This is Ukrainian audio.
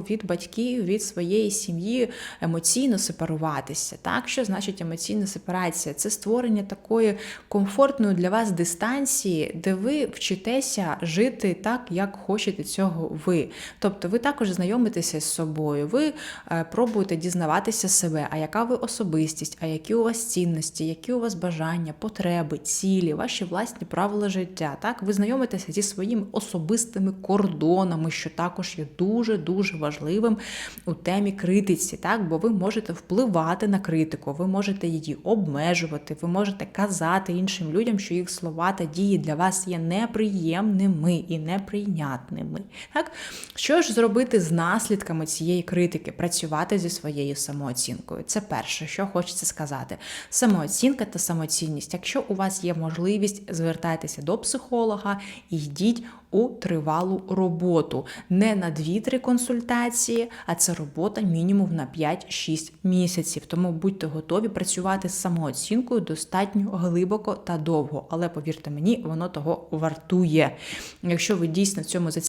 від батьків, від своєї сім'ї емоційно сепаруватися. Так, що значить емоційна сепарація? Це створення такої комфортної для вас дистанції, де ви вчитеся жити так, як хочете цього ви. Тобто ви також знайомитеся з собою, ви е, пробуєте дізнаватися себе, а яка ви особистість, а які у вас цінності, які у вас бажання, потреби, цілі, ваші власні правила життя. Так, ви знайомитеся зі своїми особистими кордонами, що також є дуже дуже важливим у темі критиці, так, бо ви можете впливати на критику, ви можете її обмежувати, ви можете казати іншим людям, що їх слова та дії для вас є неприємними і неприйнятними. Так, що ж зробити з наслідками цієї критики? Працювати зі своєю самооцінкою. Це перше, що хочеться сказати. Самооцінка та самоцінність. Якщо у вас є можливість, звертайтеся до психолога йдіть у тривалу роботу. Не на 2-3 консультації, а це робота мінімум на 5-6 місяців. Тому будьте готові працювати з самооцінкою достатньо глибоко та довго. Але повірте мені, воно того вартує. Якщо ви дійсно в цьому зацікавлені,